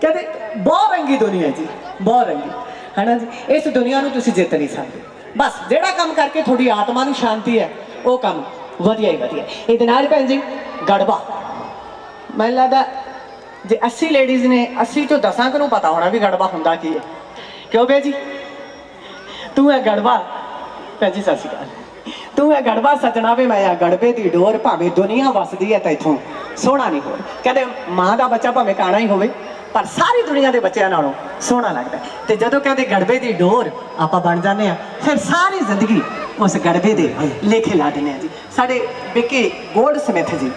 ਕਹਿੰਦੇ, ਬਹੁਤ ਰੰਗੀ ਦੁਨੀਆ ਜੀ, ਬਹੁਤ ਰੰਗੀ। ਹਨਾ ਜੀ? ਇਸ ਦੁਨੀਆ ਨੂੰ ਤੁਸੀਂ ਜਿੱਤ ਨਹੀਂ ਸਕਦੇ। ਬਸ, ਜਿਹੜਾ ਕੰਮ ਕਰਕੇ ਤੁਹਾਡੀ ਆਤਮਾ ਨੂੰ ਸ਼ਾਂਤੀ ਹੈ, ਉਹ ਕੰਮ ਵਧੀਆ ਹੀ ਵਧੀਆ ਇਹਦੇ ਨਾਲ ਭੈਣ ਜੀ, ਗੜਬਾ। ਮੈਨੂੰ ਲੱਗਦਾ, ਜੇ 80 ਲੇਡੀਜ਼ ਨੇ 80 ਤੋਂ 10 ਕੁ ਨੂੰ ਪਤਾ ਹੋਣਾ ਵੀ ਗੜਬਾ ਹੁੰਦਾ ਕੀ ਹੈ। ਕਿਉਂ ਬੇ ਜੀ? ਤੂੰ ਹੈ ਗੜਬਾ, ਭੈਣ ਜੀ, ਸਤਿ ਸ਼੍ਰੀ ਅਕਾਲ। ਤੂੰ ਹੈ ਗੜਬਾ ਸੱਜਣਾ ਵੀ ਮੈਂ ਆ ਗੜਬੇ ਦੀ ਡੋਰ, ਭਾਵੇਂ ਦੁਨੀਆ ਵਸਦੀ ਹੈ ਤਾਂ ਇਥੋਂ ਸੋਹਣਾ ਨਹੀਂ ਹੋਰ। ਕਹਿੰਦੇ ਮਾਂ ਦਾ ਬੱਚਾ ਭਾਵੇਂ ਕਾਣਾ ਹੀ ਹੋਵੇ। ਪਰ ਸਾਰੀ ਦੁਨੀਆ ਦੇ ਬੱਚਿਆਂ ਨਾਲੋਂ ਸੋਹਣਾ ਲੱਗਦਾ ਹੈ। ਤੇ ਜਦੋਂ ਕਹਿੰਦੇ ਗੜਬੇ ਦੀ ਡੋਰ ਆਪਾਂ ਬਣ ਜਾਂਦੇ ਆ ਫਿਰ ਸਾਰੀ ਜ਼ਿੰਦਗੀ ਉਸ ਗੜਬੇ ਦੇ ਲੇਖੇ ਲਾ ਦਿੰਦੇ ਆ ਜੀ ਸਾਡੇ ਵਿੱਕੀ ਗੋਲਡ ਸਮਿਥ ਜੀ